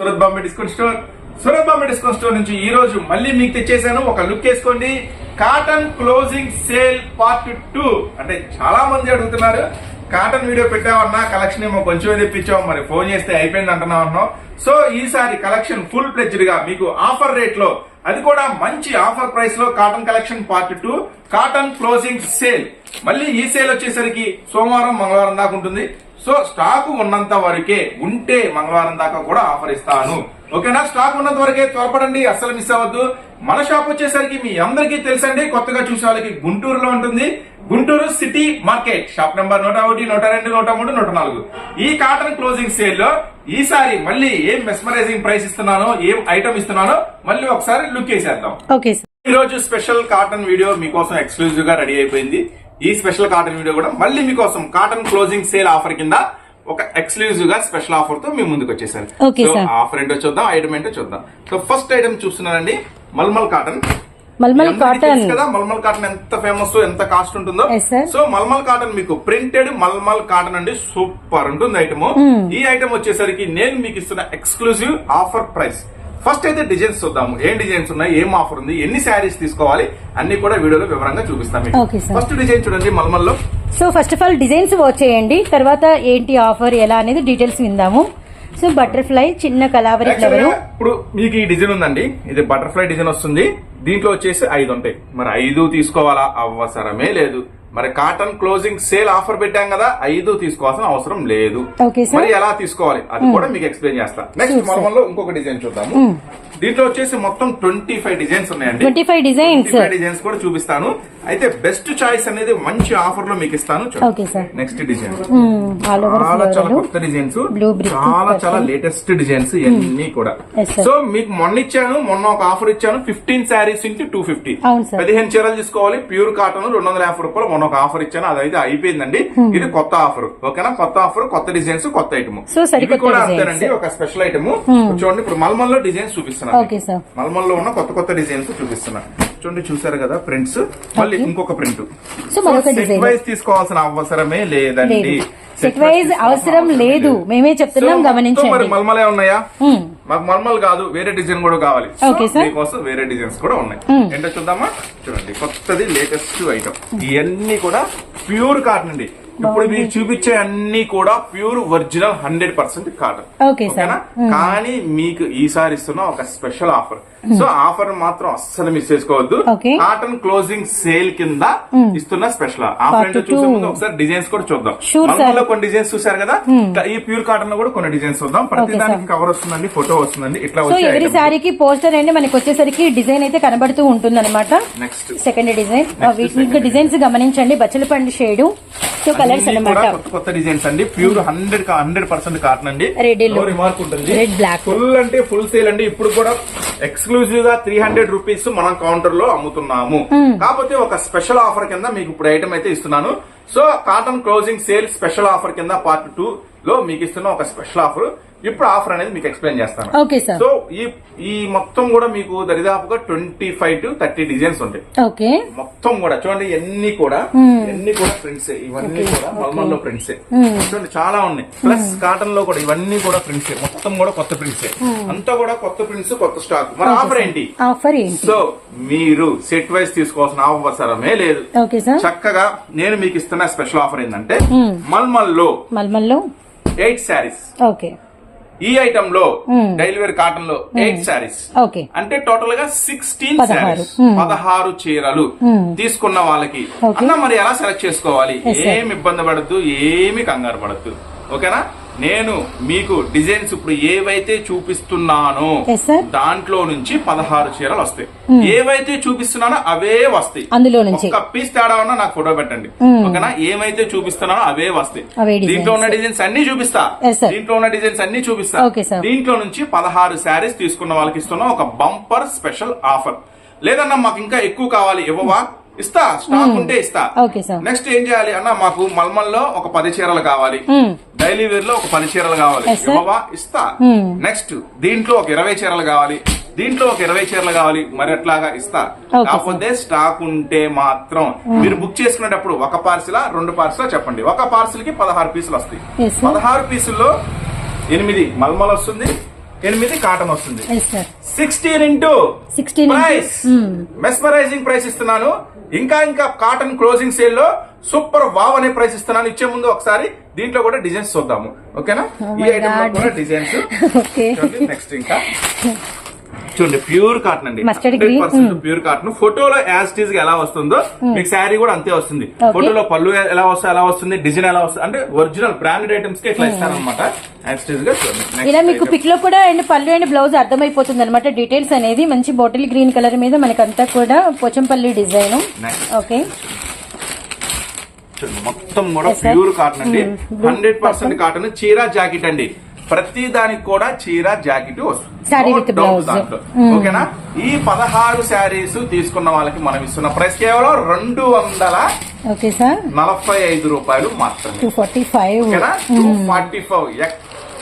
Surat Bombay discount store. Surat Bombay discount store నుంచి ఈ రోజు మళ్ళీ మీకు తెచ్చేసాను. ఒక లుక్ వేసుకోండి. Cotton closing sale part two. అంటే చాలా మంది అడుగుతున్నారు కాటన్ వీడియో పెట్టామన్నా కలెక్షన్ ఏమో కొంచెం తెప్పించాం మరి ఫోన్ చేస్తే అయిపోయింది అంటున్నాం అన్నాం సో ఈసారి కలెక్షన్ ఫుల్ ప్లెజ్డ్గా మీకు ఆఫర్ రేట్లో అది కూడా మంచి ఆఫర్ ప్రైస్లో cotton collection part two cotton closing sale. మళ్ళీ ఈ సేల్ వచ్చేసరికి సోమవారం మంగళవారం దాకా ఉంటుంది. సో స్టాక్ ఉన్నంత వరకే ఉంటే మంగళవారం దాకా కూడా ఆఫర్ ఇస్తాను. ఓకేనా? స్టాక్ ఉన్నంత వరకే త్వరపడండి అస్సలు మిస్ అవ్వద్దు. మన షాప్ వచ్చేసరికి మీ అందరికీ తెలుసండి కొత్తగా చూసే వాళ్ళకి గుంటూరులో ఉంటుంది. Guntur city market shop number నూట ఒకటి నూట రెండు నూట మూడు నూట నాలుగు. ఈ కాటన్ క్లోజింగ్ సేల్లో ఈసారి మళ్ళీ ఏం మెస్మరైజింగ్ ప్రైస్ ఇస్తున్నానో ఏం ఐటమ్ ఇస్తున్నానో మళ్ళీ ఒకసారి లుక్ వేసేద్దాం ఈ రోజు స్పెషల్ కాటన్ వీడియో మీకోసం ఎక్స్క్లూజివ్గా రెడీ అయిపోయింది. ఈ స్పెషల్ కాటన్ వీడియో కూడా మళ్ళీ మీకోసం కాటన్ క్లోజింగ్ సేల్ ఆఫర్ కింద ఒక ఎక్స్క్లూజివ్గా స్పెషల్ ఆఫర్తో మీ ముందుకు వచ్చేసారు. సో. ఆఫర్ ఏంటో చూద్దాం ఐటమ్ ఏంటో చూద్దాం. సో ఫస్ట్ ఐటమ్ చూస్తున్నారండి మల్మల్ కాటన్. మల్మల్ కాటన్. కదా మల్మల్ కాటన్ ఎంత ఫేమస్ ఎంత కాస్ట్ ఉంటుందో. సో మల్మల్ కాటన్ మీకు ప్రింటెడ్ మల్మల్ కాటన్ అండి సూపర్ ఉంటుంది ఐటమ్ Hmm. ఈ ఐటమ్ వచ్చేసరికి నేను మీకు ఇస్తున్న ఎక్స్క్లూజివ్ ఆఫర్ ప్రైస్ ఫస్ట్ అయితే డిజైన్స్ చూద్దాము. ఏం డిజైన్స్ ఉన్నాయి? ఏం ఆఫర్ ఉంది? ఎన్ని శారీస్ తీసుకోవాలి? అన్ని కూడా వీడియోలో వివరంగా చూపిస్తాం Okay, sir. ఫస్ట్ డిజైన్ చూడండి మల్మల్లో. So first of all designs watch చేయండి. తర్వాత ఏంటి ఆఫర్ ఎలా అనేది డీటెయిల్స్ విందాము. సో బటర్ఫ్లై చిన్న కలావరి ఫ్లవర్ ఇప్పుడు మీకు ఈ డిజైన్ ఉందండి. ఇది బటర్ఫ్లై డిజైన్ వస్తుంది. దీంట్లో వచ్చేసి ఐదు ఉంటాయి. మరి ఐదు తీసుకోవాలా? అవసరమే లేదు. మరి కాటన్ క్లోజింగ్ సేల్ ఆఫర్ పెట్టాం కదా ఐదు తీసుకోవాల్సిన అవసరం లేదు. మరి ఎలా తీసుకోవాలి? అది కూడా మీకు ఎక్స్ప్లెయిన్ చేస్తా. నెక్స్ట్. మనలో ఇంకొక డిజైన్ చూద్దాము. దీంట్లో వచ్చేసి మొత్తం ట్వంటీ ఫైవ్ డిజైన్స్ ఉన్నాయండి ట్వంటీ ఫైవ్ డిజైన్స్ డిజైన్స్ కూడా చూపిస్తాను. అయితే బెస్ట్ చాయిస్ అనేది మంచి ఆఫర్లో మీకు ఇస్తాను. నెక్స్ట్ డిజైన్ ఓవర్ చాలా చాలా కొత్త డిజైన్స్ చాలా. చాలా లేటెస్ట్ డిజైన్స్ ఇవన్నీ కూడా. సో మీకు మొన్న ఇచ్చాను మొన్న ఒక ఆఫర్ ఇచ్చాను. Fifteen saris into two fifty పదిహేను చీరలు తీసుకోవాలి. ప్యూర్ కాటన్ రెండు వందల యాభై రూపాయలు మొన్న ఒక ఆఫర్ ఇచ్చాను అదైతే అయిపోయిందండి. Hmm. ఇది కొత్త ఆఫర్ ఓకేనా? కొత్త ఆఫర్ కొత్త డిజైన్స్ కొత్త ఐటమ్ ఇది కూడా. అంతేనండి ఒక స్పెషల్ ఐటమ్ చూడండి ఇప్పుడు మల్మల్లో డిజైన్స్ చూపిస్తున్నాను. మల్మల్లో ఉన్న కొత్త కొత్త డిజైన్స్ చూపిస్తున్నాను. చూడండి చూసారు కదా ప్రింట్స్ మళ్ళీ ఇంకొక ప్రింట్. వైజ్ తీసుకోవాల్సిన అవసరమే లేదండి. లేదు. సెట్ వైజ్ అవసరం లేదు. మేమే చెప్తున్నాం గమనించండి. మల్మలే ఉన్నాయా. మాకు మల్మల్ కాదు వేరే డిజైన్ కూడా కావాలి. మీకోసం వేరే డిజైన్స్ కూడా ఉన్నాయి. Hmm. ఏంటో చూద్దామా? చూడండి కొత్తది లేటెస్ట్ ఐటమ్ ఇవన్నీ కూడా ప్యూర్ కాటన్ అండి ఇప్పుడు మీకు చూపించే అన్ని కూడా pure original hundred percent cotton. ఓకేనా? కానీ మీకు ఈసారి ఇస్తున్న ఒక స్పెషల్ ఆఫర్ సో ఆఫర్ మాత్రం అస్సలు మిస్ చేసుకోవద్దు. కాటన్ క్లోజింగ్ సేల్ కింద ఇస్తున్న స్పెషల్ ఆఫర్ two. చూసే ముందు ఒకసారి డిజైన్స్ కూడా చూద్దాం. మల్మల్లో కొన్ని డిజైన్స్ చూసారు కదా? ఈ ప్యూర్ కాటన్లో కూడా కొన్ని డిజైన్స్ చూద్దాం. ప్రతి దానికి. కవర్ వస్తుందండి ఫోటో వస్తుందండి ఇట్లా ఎవరి శారీకి పోస్టర్ అండి మనకి వచ్చేసరికి డిజైన్ అయితే కనబడుతూ ఉంటుంది అనమాట నెక్స్ట్ సెకండ్ డిజైన్ వీటి డిజైన్స్ గమనించండి. బచ్చల పండు షేడ్ సో కలర్స్ అనమాట కొత్త డిజైన్స్ అండి. Pure hundred hundred percent cotton అండి. Yellow. రిమార్క్ ఉంటుంది. Red black. ఫుల్ అంటే ఫుల్ సేల్ అండి. ఇప్పుడు కూడా ఎక్స్క్లూజివ్ గా త్రీ హండ్రెడ్ రూపీస్ మనం కౌంటర్లో అమ్ముతున్నాము. కాకపోతే ఒక స్పెషల్ ఆఫర్ కింద మీకు ఇప్పుడు ఐటమ్ అయితే ఇస్తున్నాను. So cotton closing sale special offer కింద పార్ట్ టూ లో మీకు ఇస్తున్న ఒక స్పెషల్ ఆఫర్ ఇప్పుడు ఆఫర్ అనేది మీకు ఎక్స్ప్లెయిన్ చేస్తాను. Okay sir. సో ఈ ఈ మొత్తం కూడా మీకు దరిదాపుగా twenty five to thirty designs ఉంటాయి. మొత్తం కూడా చూడండి ఎన్ని కూడా ఎన్ని కూడా ప్రింట్స్ ఇవన్నీ కూడా మల్మల్లో ప్రింట్స్ చూడండి చాలా ఉన్నాయి. ప్లస్ కాటన్లో కూడా ఇవన్నీ కూడా ప్రింట్స్ మొత్తం కూడా కొత్త ప్రింట్స్ అంతా కూడా కొత్త ప్రింట్స్ కొత్త స్టాక్ మరి ఆఫర్ ఏంటి? ఆఫర్ ఏంటి? సో మీరు సెట్ వైజ్ తీసుకోవాల్సిన అవసరమే లేదు. చక్కగా నేను మీకు ఇస్తున్న స్పెషల్ ఆఫర్ ఏంటంటే మల్మల్లో మల్మల్లో? Eight saris okay. ఈ ఐటమ్లో Hmm. డైలీ వేర్ కాటన్లో ఎయిట్ శారీస్ అంటే టోటల్గా సిక్స్టీన్. శారీస్. పదహారు చీరలు తీసుకున్న వాళ్ళకి. అన్న మరి ఎలా సెలెక్ట్ చేసుకోవాలి. ఏమి ఇబ్బంది పడద్దు ఏమి కంగారు పడద్దు ఓకేనా నేను మీకు డిజైన్స్ ఇప్పుడు ఏవైతే చూపిస్తున్నానో. దాంట్లో నుంచి పదహారు చీరలు వస్తాయి. ఏవైతే చూపిస్తున్నానో అవే వస్తాయి. అందులో నుంచి. పీస్ తేడా ఉన్నా నాకు ఫోటో పెట్టండి. ఓకేనా? ఏమైతే చూపిస్తున్నానో అవే వస్తాయి. దీంట్లో ఉన్న డిజైన్స్ అన్ని చూపిస్తా. దీంట్లో ఉన్న డిజైన్స్ అన్ని చూపిస్తా. దీంట్లో నుంచి పదహారు శారీస్ తీసుకున్న వాళ్ళకి ఇస్తున్న ఒక బంపర్ స్పెషల్ ఆఫర్ లేదన్నా మాకు ఇంకా ఎక్కువ కావాలి. ఇవ్వవా? ఇస్తా స్టాక్ ఉంటే ఇస్తా. నెక్స్ట్ ఏం చేయాలి? అన్న మాకు మల్మల్లో ఒక పది చీరలు కావాలి. డైలీ వేర్లో ఒక పది చీరలు కావాలి. ఇవ్వవా? ఇస్తా. నెక్స్ట్ దీంట్లో ఒక ఇరవై చీరలు కావాలి. దీంట్లో ఒక ఇరవై చీరలు కావాలి. మరి ఎట్లాగా ఇస్తా. కాకపోతే స్టాక్ ఉంటే మాత్రం. మీరు బుక్ చేసుకునేటప్పుడు ఒక పార్సిలా రెండు పార్సిలా చెప్పండి. ఒక పార్సిల్కి పదహారు పీసులు వస్తాయి. పదహారు పీసుల్లో ఎనిమిది మల్మల్ వస్తుంది. ఎనిమిది కాటన్ వస్తుంది. Sixteen into price mesmerising price ఇస్తున్నాను. ఇంకా ఇంకా కాటన్ క్లోజింగ్ సేల్లో సూపర్ వావ్ అనే ప్రైస్ ఇస్తున్నాను. ఇచ్చే ముందు ఒకసారి దీంట్లో కూడా డిజైన్స్ చూద్దాము. ఓకేనా Oh ఈ ఐటమ్. కూడా డిజైన్స్ నెక్స్ట్ ఇంకా. చూడండి ప్యూర్ కాటన్ అండి. ప్యూర్ కాటన్ ఫోటోలో యాజ్ టీజ్ ఎలా వస్తుందో మీకు శారీ కూడా అంతే వస్తుంది. ఫోటోలో పళ్ళు ఎలా వస్తుంది ఎలా వస్తుంది డిజైన్ ఎలా వస్తుంది అంటే ఒరిజినల్ బ్రాండెడ్ ఐటమ్స్కి ఇట్లా ఇస్తారనమాట. ఇలా మీకు. పిక్లో కూడా అండ్ పళ్ళు అండ్ బ్లౌజ్ అర్థమైపోతుంది అనమాట డీటెయిల్స్ అనేది మంచి బాటిల్ గ్రీన్ కలర్ మీద మనకంతా కూడా పోచంపల్లి డిజైన్. ఓకే చూడండి, మొత్తం కూడా. ప్యూర్ కాటన్ అండి హండ్రెడ్ పర్సెంట్ కాటన్ చీర జాకెట్ అండి ప్రతి దానికి కూడా చీర జాకెట్ వస్తుంది. Hmm. ఓకేనా? ఈ పదహారు శారీస్ తీసుకున్న వాళ్ళకి మనం ఇస్తున్న. ప్రైస్ కేవలం రెండు వందల ఓకే సార్ నలభై ఐదు రూపాయలు మాత్రమే. టూ ఫార్టీ ఫైవ్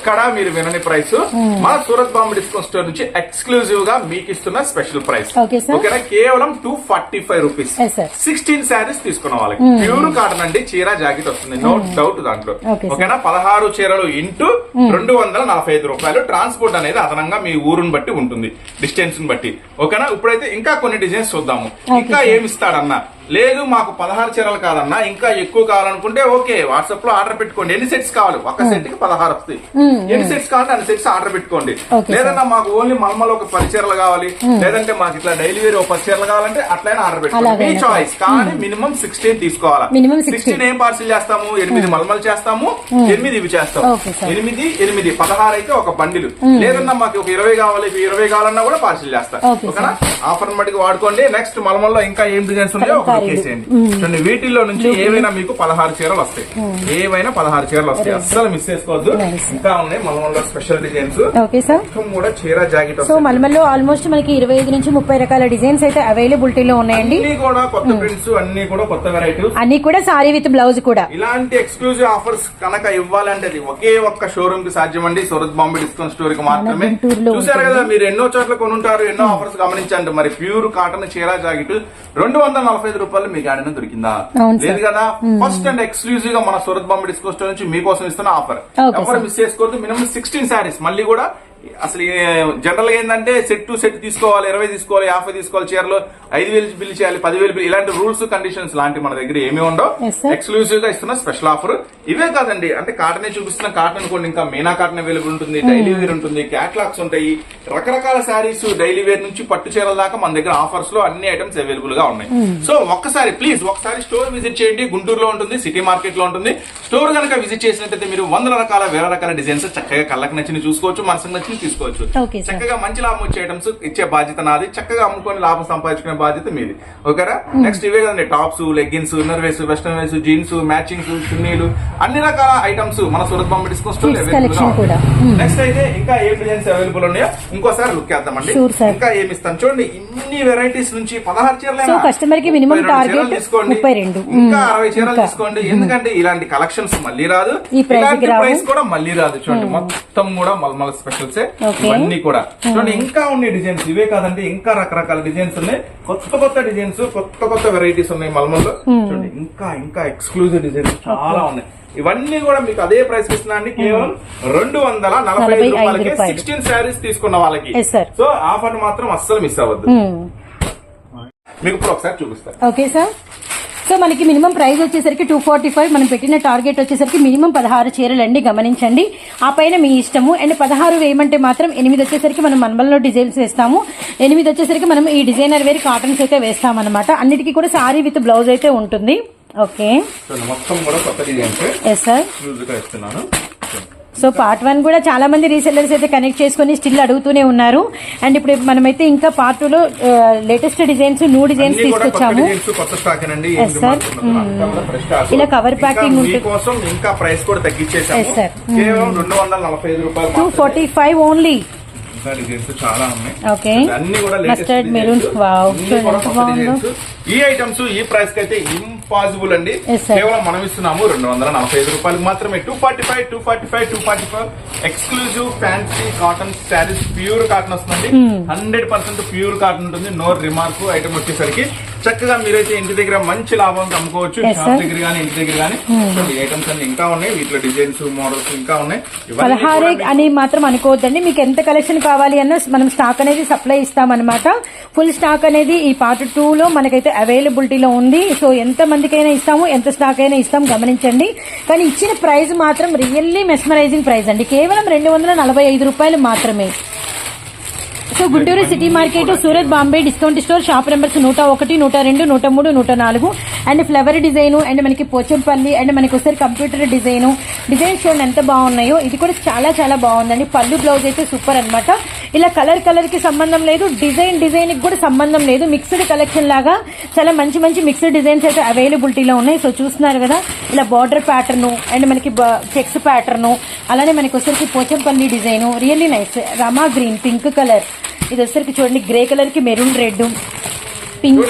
ఎక్కడ మీరు వినని ప్రైస్. మన సూరత్ బాంబే డిస్కౌంట్ స్టోర్ నుంచి ఎక్స్క్లూజివ్గా మీకు ఇస్తున్న స్పెషల్ ప్రైస్. ఓకేనా? కేవలం two forty five rupees. Sixteen saris తీసుకున్న వాళ్ళకి. ప్యూర్ కాటన్ అండి చీర జాకెట్ వస్తుంది నో డౌట్ దాంట్లో. Okay, sir. ఓకేనా? పదహారు చీరలు ఇంటూ రెండు వందల నలభై ఐదు రూపాయలు. ట్రాన్స్పోర్ట్ అనేది అదనంగా మీ ఊరుని బట్టి ఉంటుంది డిస్టెన్స్ని బట్టి. ఓకేనా? ఇప్పుడైతే ఇంకా కొన్ని డిజైన్స్ చూద్దాము. ఇంకా. ఏమి ఇస్తాడన్నా? లేదు మాకు పదహారు చీరలు కాదన్నా ఇంకా ఎక్కువ కావాలనుకుంటే ఓకే వాట్సాప్లో ఆర్డర్ పెట్టుకోండి. ఎన్ని సెట్స్ కావాలి? ఒక సెట్కి పదహారు వస్తాయి. ఎన్ని సెట్స్ కావాలంటే అన్ని సెట్స్ ఆర్డర్ పెట్టుకోండి. లేదన్నా మాకు ఓన్లీ మల్మల్ ఒక పది చీరలు కావాలి. లేదంటే మాకు ఇట్లా డైలీ వేర్ ఒక పది చీరలు కావాలంటే అట్లయినా ఆర్డర్ పెట్టుకోండి. మీ చాయిస్ కానీ మినిమం సిక్స్టీన్ తీసుకోవాలా? Minimum 16. సిక్స్టీన్ ఏం పార్సిల్ చేస్తాము? ఎనిమిది మల్మల్ చేస్తాము? ఎనిమిది ఇవి చేస్తాం Okay, sir. ఎనిమిది ఎనిమిది. పదహారు అయితే ఒక బండిలు. లేదన్నా మాకు ఒక ఇరవై కావాలి ఇవి ఇరవై కావాలన్నా కూడా పార్సిల్ చేస్తాం. ఓకేనా? ఆఫర్ మటుకు వాడుకోండి. నెక్స్ట్ మల్మల్లో ఇంకా ఏం డిజైన్స్ ఉన్నాయో చూడండి వీటిల్లో నుంచి ఏవైనా మీకు పదహారు చీరలు వస్తాయి. ఏవైనా పదహారు చీరలు వస్తాయి. అస్సలు మిస్ చేసుకోవద్దు. ఇంకా ఉన్నాయి మల్మల్లో స్పెషల్ డిజైన్స్ ఓకే సార్ మొత్తం కూడా చీర జాకెట్ సో మల్మల్లో ఆల్మోస్ట్ మనకి ఇరవై ఐదు నుంచి ముప్పై రకాల డిజైన్స్ అయితే అవైలబిలిటీలో ఉన్నాయండి. అన్ని కూడా కొత్త ప్రింట్స్ అన్ని కూడా కొత్త వెరైటీస్ అన్ని కూడా సారీ విత్ బ్లౌజ్ కూడా. ఇలాంటి ఎక్స్క్లూజివ్ ఆఫర్స్ కనుక ఇవ్వాలంటే అది ఒకే ఒక్క షోరూమ్కి సాధ్యమండి. సూరత్ బాంబే డిస్కౌంట్ స్టోర్కి మాత్రమే. చూసారు. కదా మీరు ఎన్నో చోట్ల కొనుంటారు ఎన్నో ఆఫర్స్ గమనించండి. మరి ప్యూర్ కాటన్ చీర జాకెట్ రెండు వందల నలభై ఐదు రూపాయలు మీకు ఆడిన దొరికిందా. లేదు కదా? ఫస్ట్ అండ్ ఎక్స్క్లూజివ్గా మన సూరత్ బాంబే డిస్కౌంట్ స్టోర్ నుంచి మీకోసం ఇస్తున్న ఆఫర్. ఎవరు. మిస్ చేసుకోవద్దు మినిమం సిక్స్టీన్ శారీస్ మళ్ళీ కూడా అసలు జనరల్గా ఏంటంటే సెట్ టు సెట్ తీసుకోవాలి ఇరవై తీసుకోవాలి యాభై తీసుకోవాలి చీరలు ఐదు వేలు బిల్ చేయాలి పదివేలు బిల్ ఇలాంటి రూల్స్ కండిషన్స్ లాంటి మన దగ్గర ఏమీ ఉండవు. ఎక్స్క్లూజివ్గా ఇస్తున్న స్పెషల్ ఆఫర్ ఇవే కాదండి అంటే కాటన్ చూపిస్తున్న కాటన్ అనుకోండి ఇంకా మీనా కాటన్ అవైలబుల్ ఉంటుంది డైలీ వేర్ ఉంటుంది క్యాట్లాగ్స్ ఉంటాయి. రకరకాల శారీస్ డైలీ వేర్ నుంచి పట్టు చీరల దాకా మన దగ్గర ఆఫర్స్లో అన్ని ఐటమ్స్ అవైలబుల్గా ఉన్నాయి. సో ఒక్కసారి ప్లీజ్ ఒకసారి స్టోర్ విజిట్ చేయండి. గుంటూరులో ఉంటుంది సిటీ మార్కెట్లో ఉంటుంది. స్టోర్ కనుక విజిట్ చేసినట్టయితే మీరు వందల రకాల వేల రకాల డిజైన్స్ చక్కగా కళ్ళకి నచ్చిన చూసుకోవచ్చు. మనసుకు నచ్చిన తీసుకోవచ్చు Okay, sir. చక్కగా మంచి లాభం వచ్చే ఐటమ్స్ ఇచ్చే బాధ్యత నాది చక్కగా అమ్ముకొని లాభం సంపాదించుకునే బాధ్యత మీది ఓకేనా నెక్స్ట్ ఇవే కదండి tops leggings inner wears western wears jeans matchings చున్నీలు అన్ని రకాల ఐటమ్స్ మన సూరత్ బాంబే డిస్కౌంట్ స్టోర్ కూడా. Hmm. నెక్స్ట్ అయితే ఇంకా ఏ డిజైన్స్ అవైలబుల్ ఉన్నాయో ఇంకోసారి లుక్ sir. ఇంకా ఏమి ఇస్తాను చూడండి ఇన్ని వెరైటీస్ నుంచి పదహారు చీరలు customer కి minimum target తీసుకోండి 32. ఇంకా Hmm. అరవై చీరలు. తీసుకోండి ఎందుకంటే ఇలాంటి కలెక్షన్స్ మళ్ళీ రాదు ఇలాంటి. ప్రైస్ కూడా మళ్ళీ రాదు చూడండి మొత్తం కూడా మల్మల స్పెషల్స్ Okay. ఇవన్నీ కూడా. చూడండి ఇంకా ఉన్నాయి డిజైన్స్. ఇవే కాదండి ఇంకా రకరకాల డిజైన్స్ ఉన్నాయి. కొత్త కొత్త డిజైన్స్ కొత్త కొత్త వెరైటీస్ ఉన్నాయి మల్మల్లో. చూడండి ఇంకా ఇంకా ఎక్స్క్లూజివ్ డిజైన్స్ చాలా ఉన్నాయి. ఇవన్నీ కూడా మీకు అదే ప్రైస్ ఇస్తున్నా అండి కేవలం రెండు వందల నలభై ఐదు రూపాయలకి రూపాయలు. సిక్స్టీన్ శారీస్ తీసుకున్న వాళ్ళకి. సో ఆఫర్ మాత్రం అస్సలు మిస్ అవ్వద్దు. మీకు ఇప్పుడు ఒకసారి చూపిస్తాను. ఓకే సార్ సో మనకి మినిమం ప్రైస్ వచ్చేసరికి టూ ఫార్టీ ఫైవ్. మనం పెట్టిన టార్గెట్ వచ్చేసరికి మినిమం పదహారు చీరలండి గమనించండి. ఆ పైన మీ ఇష్టము. అండ్ పదహారు వేయమంటే మాత్రం ఎనిమిది వచ్చేసరికి మనం మనబల్లో డిజైన్స్ వేస్తాము. ఎనిమిది వచ్చేసరికి మనం ఈ డిజైనర్ వేర్ కాటన్స్ అయితే వేస్తామన్నమాట. అన్నిటికీ కూడా సారీ విత్ బ్లౌజ్ అయితే ఉంటుంది. ఓకే. మొత్తం కూడా కొత్త designs. Yes sir so part one కూడా చాలా మంది రీసెల్లర్స్ అయితే కనెక్ట్ చేసుకుని స్టిల్ అడుగుతూనే ఉన్నారు. అండ్ ఇప్పుడు మనమైతే ఇంకా పార్ట్ టూ లో లేటెస్ట్ డిజైన్స్ న్యూ డిజైన్స్ తీసుకొచ్చాము. sir. ఇలా ఉంటుంది. ఐదు రూపాయలు two. Forty five only okay mustard. Maroon. ఈ ఐటమ్స్ ఈ ప్రైస్ అయితే ఇంపాసిబుల్ అండి. కేవలం మనం ఇస్తున్నాము రెండు వందల నలభై ఐదు రూపాయలకు మాత్రమే. Two forty five two forty five two forty five exclusive fancy cotton saris pure cotton వస్తుందండి. Hmm. Hundred percent pure cotton ఉంటుంది. నో రిమార్క్ ఐటమ్ వచ్చేసరికి చక్కగా మీరైతే ఇంటి దగ్గర మంచి లాభం అమ్ముకోవచ్చు షాప్. దగ్గర కానీ ఇంటి దగ్గర కానీ చూడండి ఐటమ్స్ అన్ని ఇంకా ఉన్నాయి. వీటిలో డిజైన్స్ మోడల్స్ ఇంకా ఉన్నాయి. పదహారే అని మాత్రం అనుకోవద్దండి. మీకు ఎంత కలెక్షన్ కావాలి అన్న మనం స్టాక్ అనేది సప్లై ఇస్తామన్నమాట. ఫుల్ స్టాక్ అనేది ఈ పార్ట్ టూ లో మనకైతే అవైలబిలిటీలో ఉంది. సో ఎంత మందికైనా ఇస్తాము ఎంత స్టాక్ అయినా ఇస్తాం గమనించండి. కానీ ఇచ్చిన ప్రైస్ మాత్రం రియల్లీ మెస్మరైజింగ్ ప్రైస్ అండి. కేవలం రెండు వందల నలభై ఐదు రూపాయలు మాత్రమే. So Guntur city market Surat Bombay discount store shop numbers నూట ఒకటి నూట రెండు నూట మూడు నూట నాలుగు. అండ్ ఫ్లవర్ డిజైన్ అండ్ మనకి పోచంపల్లి అండ్ మనకి ఒకసారి కంప్యూటర్ డిజైన్. డిజైన్ చూడండి ఎంత బాగున్నాయో. ఇది కూడా చాలా చాలా బాగుందండి. పళ్ళు బ్లౌజ్ అయితే సూపర్ అన్నమాట. ఇలా కలర్ కలర్కి సంబంధం లేదు. డిజైన్ డిజైన్కి కూడా సంబంధం లేదు. మిక్స్డ్ కలెక్షన్ లాగా చాలా మంచి మంచి మిక్స్డ్ డిజైన్స్ అయితే అవైలబిలిటీలో ఉన్నాయి. సో చూస్తున్నారు కదా ఇలా బార్డర్ ప్యాటర్ను అండ్ మనకి చెక్స్ ప్యాటర్ను అలానే మనకి వచ్చరికి Pochampally design really nice. Rama green pink colour. ఇది వచ్చేసరికి చూడండి గ్రే కలర్కి మెరూన్ రెడ్. పింక్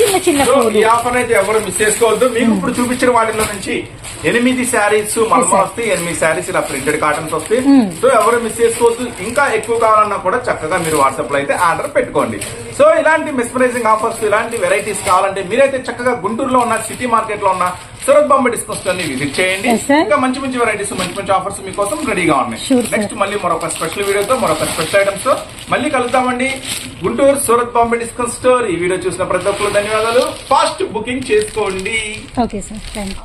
చిన్న చిన్న. ఈ ఆఫర్ అయితే ఎవరు మిస్ చేసుకోవద్దు. మీకు ఇప్పుడు చూపించిన వాటిలో నుంచి ఎనిమిది శారీస్ మనమ వస్తాయి. ఎనిమిది శారీస్ ఇలా ప్రింటెడ్ కాటన్స్ వస్తాయి. సో ఎవరు మిస్ చేసుకోవద్దు. ఇంకా ఎక్కువ కావాలన్నా కూడా చక్కగా మీరు వాట్సాప్లో అయితే ఆర్డర్ పెట్టుకోండి. సో ఇలాంటి మిస్ప్రైజింగ్ ఆఫర్స్ ఇలాంటి వెరైటీస్ కావాలంటే మీరైతే చక్కగా గుంటూరులో ఉన్న సిటీ మార్కెట్లో ఉన్న సూరత్ బాంబే డిస్కౌంట్స్ అన్ని విజిట్ చేయండి. ఇంకా మంచి మంచి వెరైటీస్ మంచి మంచి ఆఫర్స్ మీకోసం రెడీగా ఉన్నాయి. నెక్స్ట్ మళ్ళీ మరొక స్పెషల్ వీడియోతో మరొక స్పెషల్ ఐటమ్స్తో మళ్ళీ కలుద్దామండి. Guntur Surat Bombay discount store. ఈ వీడియో చూసిన ప్రతి ఒక్కరు ధన్యవాదాలు. ఫాస్ట్ బుకింగ్ చేసుకోండి. Okay sir thank